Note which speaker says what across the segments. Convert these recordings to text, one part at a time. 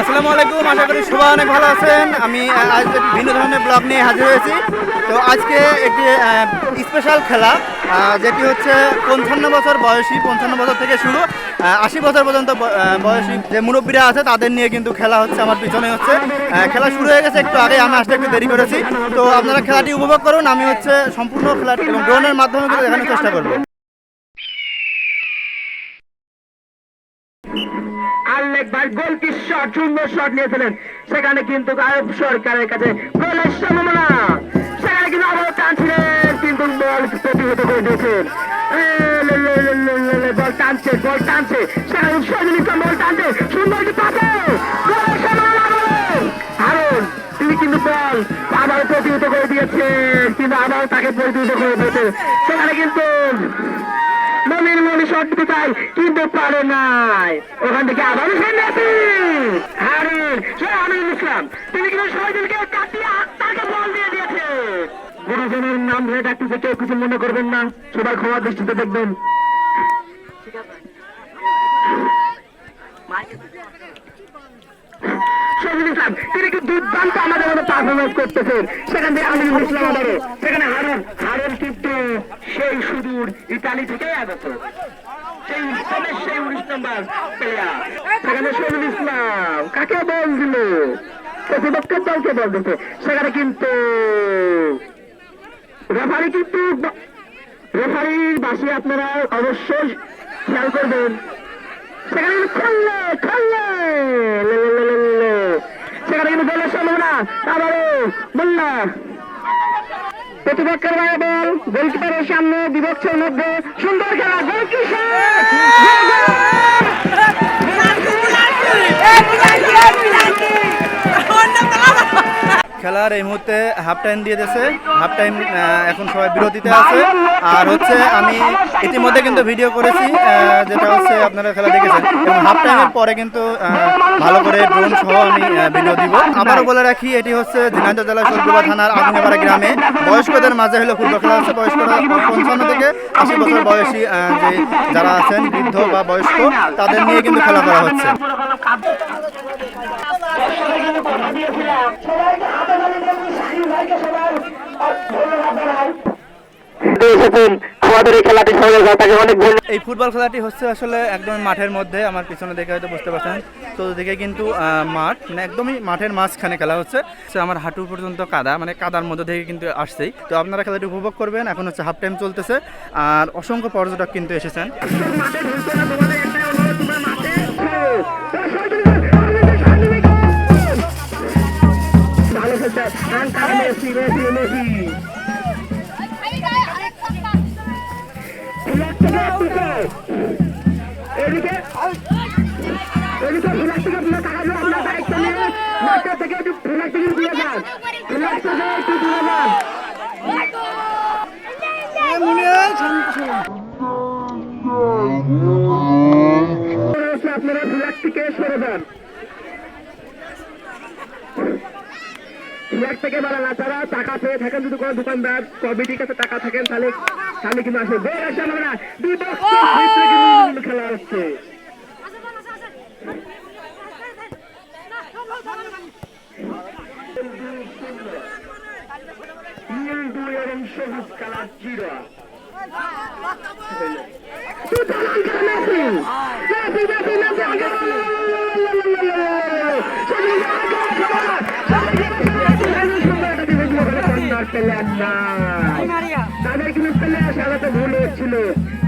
Speaker 1: আসসালামু আলাইকুম, আশা করি সবাই অনেক ভালো আছেন। আমি আজ একটি ভিন্ন ধরনের ব্লগ নিয়ে হাজির হয়েছি। তো আজকে একটি স্পেশাল খেলা যেটি হচ্ছে পঞ্চান্ন বছর বয়সী, পঞ্চান্ন বছর থেকে শুরু আশি বছর পর্যন্ত বয়সী যে মুরব্বীরা আছে, তাদের নিয়ে কিন্তু খেলা হচ্ছে, আমার পিছনে হচ্ছে। খেলা শুরু হয়ে গেছে, একটু আগে আমি আসতে একটু দেরি করেছি। তো আপনারা খেলাটি উপভোগ করুন, আমি হচ্ছে সম্পূর্ণ খেলাটি এবং ড্রোনের মাধ্যমে কিন্তু দেখানোর চেষ্টা করব।
Speaker 2: আল্লেখ ভাই গোলকি শট সুন্দর শট নিয়েছিলেন। সেখানে কিন্তু আয়ব সরকারের কাছে গোলের সম্ভাবনা। সেখানে কিন্তু আবারও টানছিলেন কিন্তু বল প্রতিহত করে দিয়েছেন। বল টানছে বল টানছে। সেখানে সজল বল টানছে সুন্দর একটি পাশে গোলের সম্ভাবনা তিনি কিন্তু বল আবার প্রতিহত করে দিয়েছেন, কিন্তু আবার তাকে প্রতিহত করে দিয়েছেন। সেখানে কিন্তু মনির মনি শট দিতে চাই, কিন্তু পারে নাই। ওখান থেকে আবার মেসি হারুন, সে আমির ইসলাম। তিনি কিন্তু শহীদুলকে কাটিয়ে তাকে বল দিয়ে দিয়েছে। গুরুজনের নাম ধরে ডাকতেছে, কেউ কিছু মনে করবেন না। সবাই ক্ষমা দৃষ্টিতে দেখবেন। শহীদুল ইসলাম তিনি কিন্তু দুর্দান্ত আমাদের মতো পারফরমেন্স করতেছেন? সেখান থেকে আমিনুল ইসলাম আবারও সেখানে হারুন হারুন কিন্তু সেই সুদূর ইতালি থেকেই আগত। সেই ইসলামের সেই উনিশ নম্বর প্লেয়ার সেখানে শহীদুল ইসলাম। কাকে বল দিল? প্রতিপক্ষের দলকে বল দিতে। সেখানে কিন্তু রেফারি কিন্তু রেফারির বাসি আপনারা অবশ্যই খেয়াল করবেন। সেখানে খুললে খুললে। সেখানে কিন্তু গোলের সম্ভাবনা আবারও মোল্লা প্রতিপক্ষের বাইরে বল, গোলকিপারের সামনে বিপক্ষের মধ্যে সুন্দর খেলা গোল
Speaker 1: খেলার এই মুহূর্তে হাফ টাইম দিয়ে দিয়েছে। হাফ টাইম এখন সবাই বিরতিতে আছে। আর হচ্ছে আমি ইতিমধ্যে কিন্তু ভিডিও করেছি যেটা হচ্ছে আপনারা খেলা দেখেছেন। এবং হাফ টাইমের পরে কিন্তু ভালো করে ড্রোন সহ আমি ভিডিও দিব। আবারও বলে রাখি, এটি হচ্ছে ঝিনাইদহ জেলার সরকুবা থানার আগুনেপাড়া গ্রামে। বয়স্কদের মাঝে হলো ফুটবল খেলা হচ্ছে বয়স্করা। পঞ্চান্ন থেকে আশি বছর বয়সী যে যারা আছেন, বৃদ্ধ বা বয়স্ক, তাদের নিয়ে কিন্তু খেলা করা হচ্ছে।
Speaker 2: এই
Speaker 1: ফুটবল খেলাটি হচ্ছে আসলে একদম মাঠের মধ্যে, আমার পিছনে দেখে হয়তো বুঝতে পারছেন। তো চতুর্দিকে কিন্তু মাঠ মানে একদমই মাঠের মাঝখানে খেলা হচ্ছে। আমার হাঁটু পর্যন্ত কাদা মানে কাদার মধ্যে থেকে কিন্তু আসছেই। তো আপনারা খেলাটি উপভোগ করবেন, এখন হচ্ছে হাফ টাইম চলতেছে। আর অসংখ্য পর্যটক কিন্তু এসেছেন।
Speaker 2: মেসি মেসি মেসি এদিকে এদিকে ফ্ল্যাগ আপনার দায়িত্ব নিয়ে মাঠে থেকে একটু ফ্ল্যাগ থেকে দিয়ে যান ফ্ল্যাগ থেকে একটু দিয়ে যান আপনারা ফ্ল্যাগ থেকে সরে যান। ফ্ল্যাগ থেকে বাড়ান তারা টাকা পেয়ে থাকেন যদি কোনো দোকানদার কমিটির কাছে টাকা থাকেন তাহলে তাহলে কিন্তু আসে বের আসে আমরা বিপক্ষের ভিতরে কিন্তু খেলা হচ্ছে। নীল দুই এবং সবুজ কালার জিরো। তাদের কিন্তু প্লেয়ার ভুল হচ্ছিল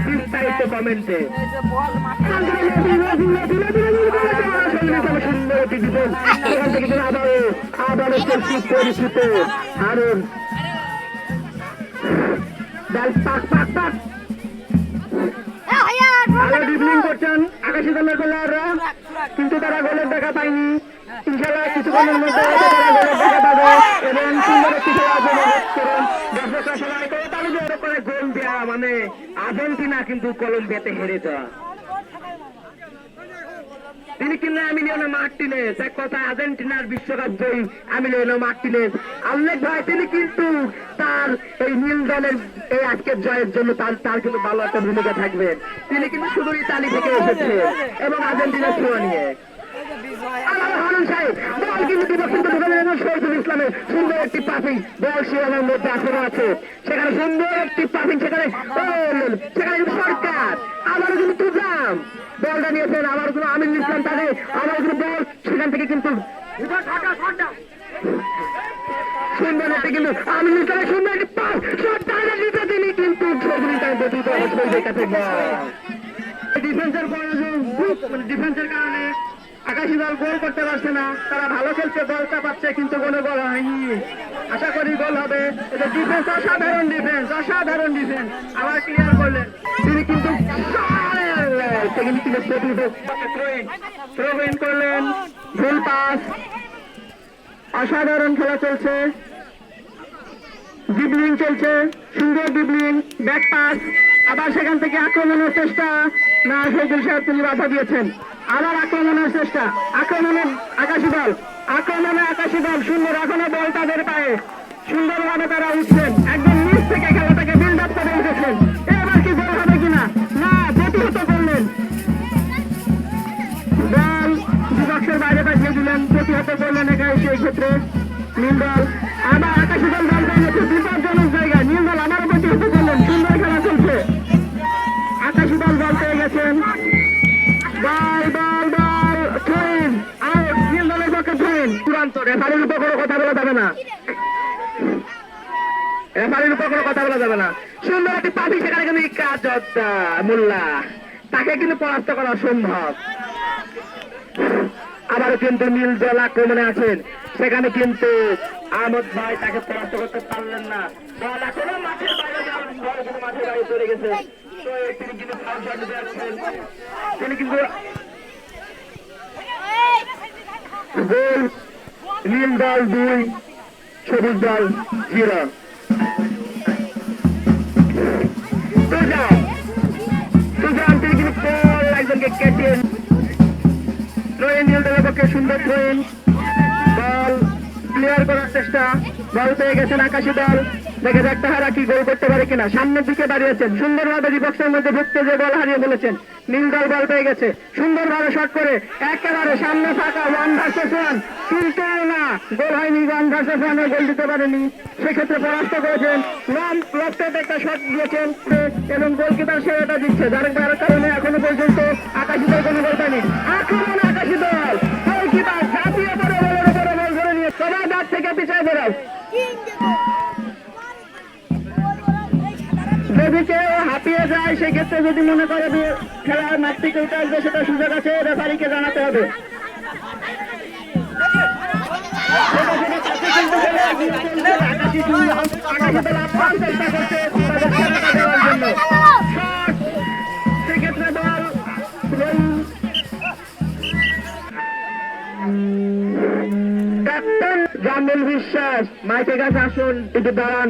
Speaker 2: বিস্তারিত কমেন্টে সুন্দর একটি জীবন সেখান থেকে কিন্তু আবারও আবারও পরিচিত হারুন ডাল পাক পাক পাক ভালো ড্রিবলিং করছেন আকাশি দলের কিন্তু তারা গোলের দেখা পায়নি। ইনশাল্লাহ কিছুক্ষণের মধ্যে হয়তো তারা গোলের দেখা পাবে এবং সুন্দর একটি খেলা উপভোগ করুন দর্শকরা সবাই করে তাহলে যে করে গোল দেওয়া মানে আর্জেন্টিনা কিন্তু কলম্বিয়াতে হেরে যাওয়া তিনি কিন্তু আমিলিয়ানো মার্টিনেস এক কথা আর্জেন্টিনার বিশ্বকাপ জয়ী আমিলিয়ানো মার্টিনেস আল্লেখ ভাই, তিনি কিন্তু তার এই নীল দলের এই আজকের জয়ের জন্য তার তার কিন্তু ভালো একটা ভূমিকা থাকবেন তিনি কিন্তু শুধু ইতালি থেকে এসেছে এবং আর্জেন্টিনার ছোঁয়া নিয়ে। আল্লাহ হারুন সাইফুল ইসলামের সুন্দর একটি পাসিং বল শিরানোর মধ্যে এখনও আছে। সেখানে সুন্দর একটি পাসিং সেখানে সেখানে সরকার আবার কিন্তু তুজাম। বলটা নিয়েছেন আবার কিন্তু আমিনুল ইসলাম তাকে আবার কিন্তু বল, সেখান থেকে কিন্তু ডিফেন্সের মানে ডিফেন্সের কারণে আকাশি দল গোল করতে পারছে না। তারা ভালো খেলছে, বলটা পাচ্ছে, কিন্তু কোনো গোল হয়নি। আশা করি গোল হবে। এটা ডিফেন্স অসাধারণ ডিফেন্স অসাধারণ ডিফেন্স আবার ক্লিয়ার করলেন। তিনি কিন্তু করলেন। ভুল পাস অসাধারণ খেলা চলছে। ডিবলিং চলছে। সুন্দর ডিবলিং ব্যাক পাস আবার সেখান থেকে আক্রমণের চেষ্টা। না শহীদুল সাহেব তিনি বাধা দিয়েছেন। আবার আক্রমণের চেষ্টা। আক্রমণের আকাশি দল। আক্রমণে আকাশি দল। সুন্দর এখনও বল তাদের পায়ে। সুন্দরভাবে তারা উঠছেন। একদম নিচ থেকে খেলাটাকে বিল্ড আপ করে উঠেছেন। এবার কি গোল হবে কিনা? না, প্রতিহত করলেন। বল বিপক্ষের বাইরে পাঠিয়ে দিলেন। প্রতিহত করলেন এখানে সেই ক্ষেত্রে নীল দল। আবার আকাশী দল পেয়ে বিপজ্জনক জায়গায় নীল দল আবার প্রতিহত করলেন। সুন্দর কোনো কথা বলা যাবে না। সুন্দর একটি পাখি, সেখানে কিন্তু কাজ মোল্লা। তাকে কিন্তু পরাস্ত করা অসম্ভব। আবারও কিন্তু নীল জল আক্রমণে আছেন। সেখানে কিন্তু আহমদ ভাই তাকে পরাস্ত করতে পারলেন না। গোল, নীল দল দুই, সবুজ দল জিরো। বল একজনকে কেটে থ্রোইন নীল দলের পক্ষে সুন্দর ট্রেন বল ক্লিয়ার করার চেষ্টা। বল পেয়ে গেছেন আকাশি দল। দেখে যাক তাহারা কি গোল করতে পারে কিনা। সামনের দিকে দাঁড়িয়েছেন। সুন্দরভাবে রিবক্সের মধ্যে ঢুকতে যে বল হারিয়ে ফেলেছেন, নীল দল বল পেয়ে গেছে। সুন্দরভাবে শট করে, একেবারে সামনে থাকা ওয়ান ভার্সেস ওয়ান কিন্তু না, গোল হয়নি ওয়ান ভার্সেস ওয়ানে গোল দিতে পারেনি। সেক্ষেত্রে পরাস্ত করেছেন লং লফটেড একটা শট দিয়েছেন এবং গোলকিপার সেরাটা দিচ্ছে। যার যার কারণে এখনও পর্যন্ত আকাশি দল কোনো গোল পায়নি। আক্রমণ আকাশি দল গোলকিপার ঝাঁপিয়ে পড়ে বলের উপরে বল ধরে নিয়ে সবাই দাঁত থেকে পিছিয়ে বেরাও যদি কেউ হাঁপিয়ে যায়, সেক্ষেত্রে যদি মনে করে খেলার মাঠ থেকে উঠে আসবে, সেটা সুযোগ আছে, রেফারিকে জানাতে হবে। দল সেক্ষেত্রে বল ক্যাপ্টেন জামিল বিশ্বাস, মাইকে কাছে আসুন একটু দাঁড়ান।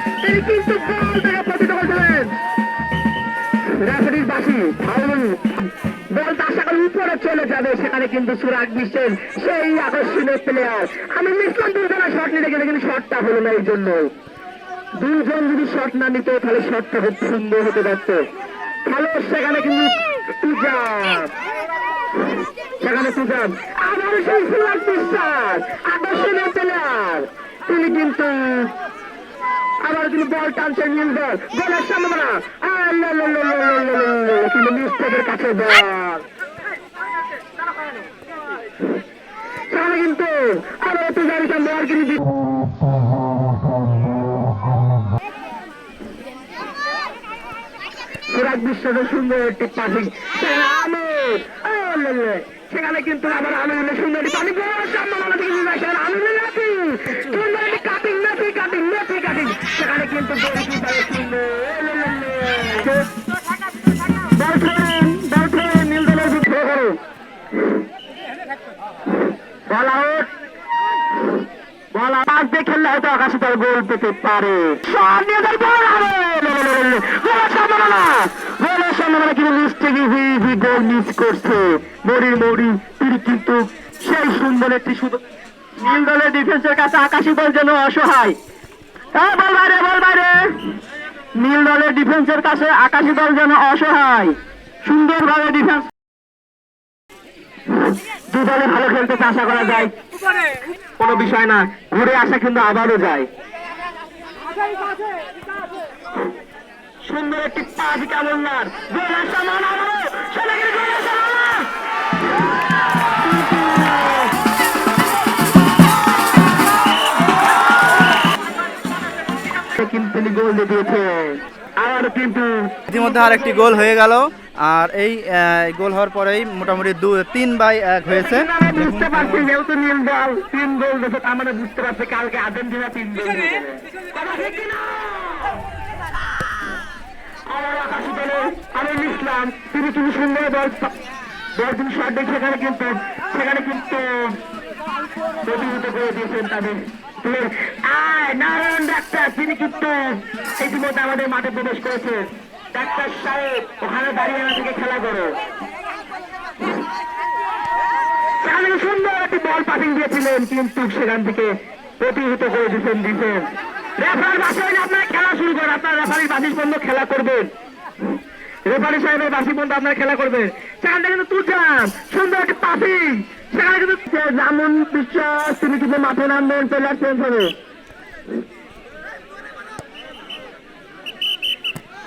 Speaker 2: তিনি কিন্তু বলটাকে প্রতিহত করেছিলেন রেফারির বাসি ফাউল বলটা আশা করি উপরে চলে যাবে। সেখানে কিন্তু সুরাগ বিশ্বের সেই আকর্ষণীয় প্লেয়ার আমি ইসলাম দুজনে শট নিতে গেলে কিন্তু শটটা হলো না এই জন্য দুজন যদি শট না নিত, তাহলে শটটা খুব সুন্দর হতে পারত। ভালো সেখানে কিন্তু তুজাব সেখানে তুজাব আবার সেই সুরাগ বিশ্বাস, আকর্ষণীয় প্লেয়ার তিনি কিন্তু আবার তিনি বল টানছেন নীল দল বলের সম্ভাবনা বল। বল সুন্দর একটি সেখানে কিন্তু আবার আমিনুলের সুন্দর হয়তো আকাশে তার গোল পেতে পারে। গোল মিস করছে। মরির মরি, তিনি কিন্তু সেই সুন্দর একটি শুধু নীল দলের ডিফেন্সের কাছে আকাশি বল যেন অসহায়। হ্যাঁ বল বাইরে বল বাইরে। নীল দলের ডিফেন্সের কাছে আকাশি দল যেন অসহায়। সুন্দরভাবে ডিফেন্স দু দলে ভালো খেলতে আশা করা যায়। কোনো বিষয় না, ঘুরে আসা কিন্তু আবারও যায়। সুন্দর একটি পাঁচ কিন্তু গোল দিয়ে দিয়েছে। আবার কিন্তু
Speaker 1: ইতিমধ্যে আরেকটি গোল হয়ে গেল। আর এই গোল হওয়ার পরেই মোটামুটি দু তিন বাই এক হয়েছে।
Speaker 2: বুঝতে পারছি যেহেতু নীল দল তিন গোল দিয়েছে তার মানে বুঝতে পারছি কালকে আর্জেন্টিনা তিন গোল দিয়েছে। কথা ঠিক কিনা? আবার আকাশি দলে আমির ইসলাম তিনি কিন্তু সুন্দর দল দশ দিন শট সেখানে কিন্তু সেখানে কিন্তু প্রতিহিত করে দিয়েছেন তাদের আয়, নারায়ণ ডাক্তার তিনি কিন্তু ইতিমধ্যে আমাদের মাঠে প্রবেশ করেছেন ডাক্তার সাহেব, ওখানে দাঁড়িয়ে না খেলা করো। সুন্দর একটি বল পাসিং দিয়েছিলেন, কিন্তু সেখান থেকে প্রতিহিত করে দিচ্ছেন ডিফেন্স রেফার বাসে হলে আপনারা খেলা শুরু করেন, আপনার রেফারির বাসির পর্যন্ত খেলা করবেন। রেফারি সাহেবের বাসি পর্যন্ত আপনারা খেলা করবেন। সেখান কিন্তু তুলছিলাম সুন্দর একটি পাসিং সেখানে কিন্তু জামুন বিশ্বাস তিনি কিন্তু মাঠে নামবেন প্লেয়ার চেঞ্জ হবে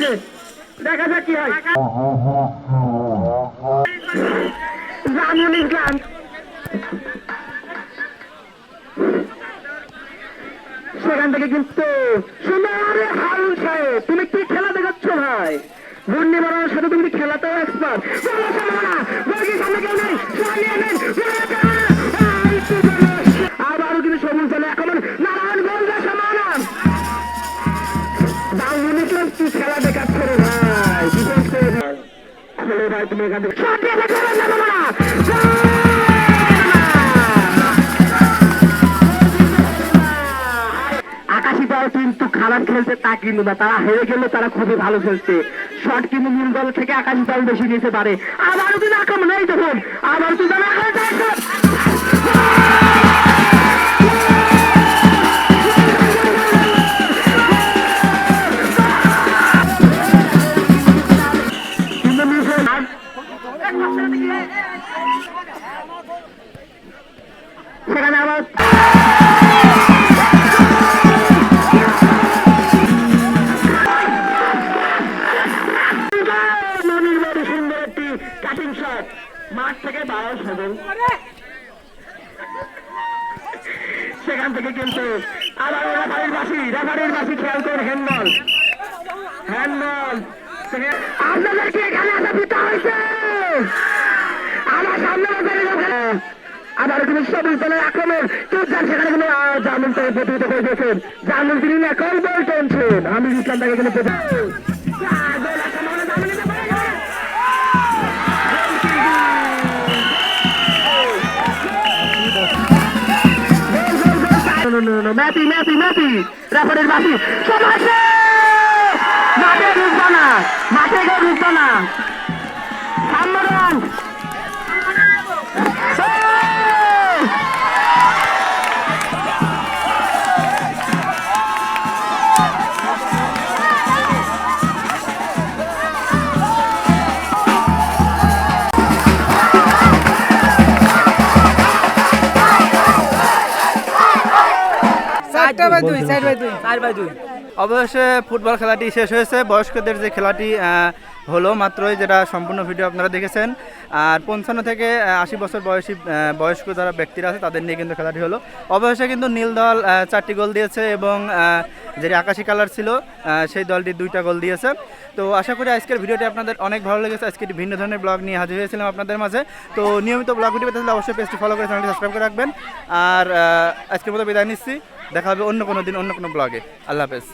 Speaker 2: করে দেখা যাক কি হয়। জামুল ইসলাম। সেখান থেকে কিন্তু সুন্দর আরে হারুন সাহেব, তুমি কি খেলা দেখাচ্ছ ভাই? ঘূর্ণি বাড়ানোর সাথে তুমি খেলাতেও এক্সপার্ট আবারও কিন্তু সবুজ চলে এখন নারায়ণ গোলদা আকাশি দল খারাপ খেলছে, তা কিন্তু না। তারা হেরে গেলে তারা খুবই ভালো খেলছে। শট কিন্তু নীল দল থেকে আকাশি দল বেশি নিতে পারে। আবারও কিন্তু আক্রমণ, এই দেখুন, আবার কিন্তু কিন্তু সেখানে আবার থেকে প্রতিহিত করে দিয়েছেন জামিন তিনি এখন বল টানছেন আমি ইসলাম তাকে কিন্তু ম্যাপি ম্যাপি ম্যাপি। রেফারির বাসি সময় মাঠে ঢুকবো না। মাঠে কেউ ঢুকবো না।
Speaker 3: বাই দুই চার বাই দুই। চার বাই দুই।
Speaker 1: অবশেষে ফুটবল খেলাটি শেষ হয়েছে। বয়স্কদের যে খেলাটি হলো মাত্রই যেটা সম্পূর্ণ ভিডিও আপনারা দেখেছেন। আর পঞ্চান্ন থেকে আশি বছর বয়সী বয়স্ক যারা ব্যক্তিরা আছে তাদের নিয়ে কিন্তু খেলাটি হলো। অবশেষে কিন্তু নীল দল চারটি গোল দিয়েছে এবং যেটি আকাশি কালার ছিল সেই দলটি দুইটা গোল দিয়েছে। তো আশা করি আজকের ভিডিওটি আপনাদের অনেক ভালো লেগেছে। আজকে একটি ভিন্ন ধরনের ব্লগ নিয়ে হাজির হয়েছিলাম আপনাদের মাঝে। তো নিয়মিত ব্লগ ভিডিও পেতে হলে অবশ্যই পেজটি ফলো করে চ্যানেলটি সাবস্ক্রাইব করে রাখবেন। আর আজকের মতো বিদায় নিচ্ছি। দেখা হবে অন্য কোনো দিন অন্য কোনো ব্লগে। আল্লাহ হাফেজ।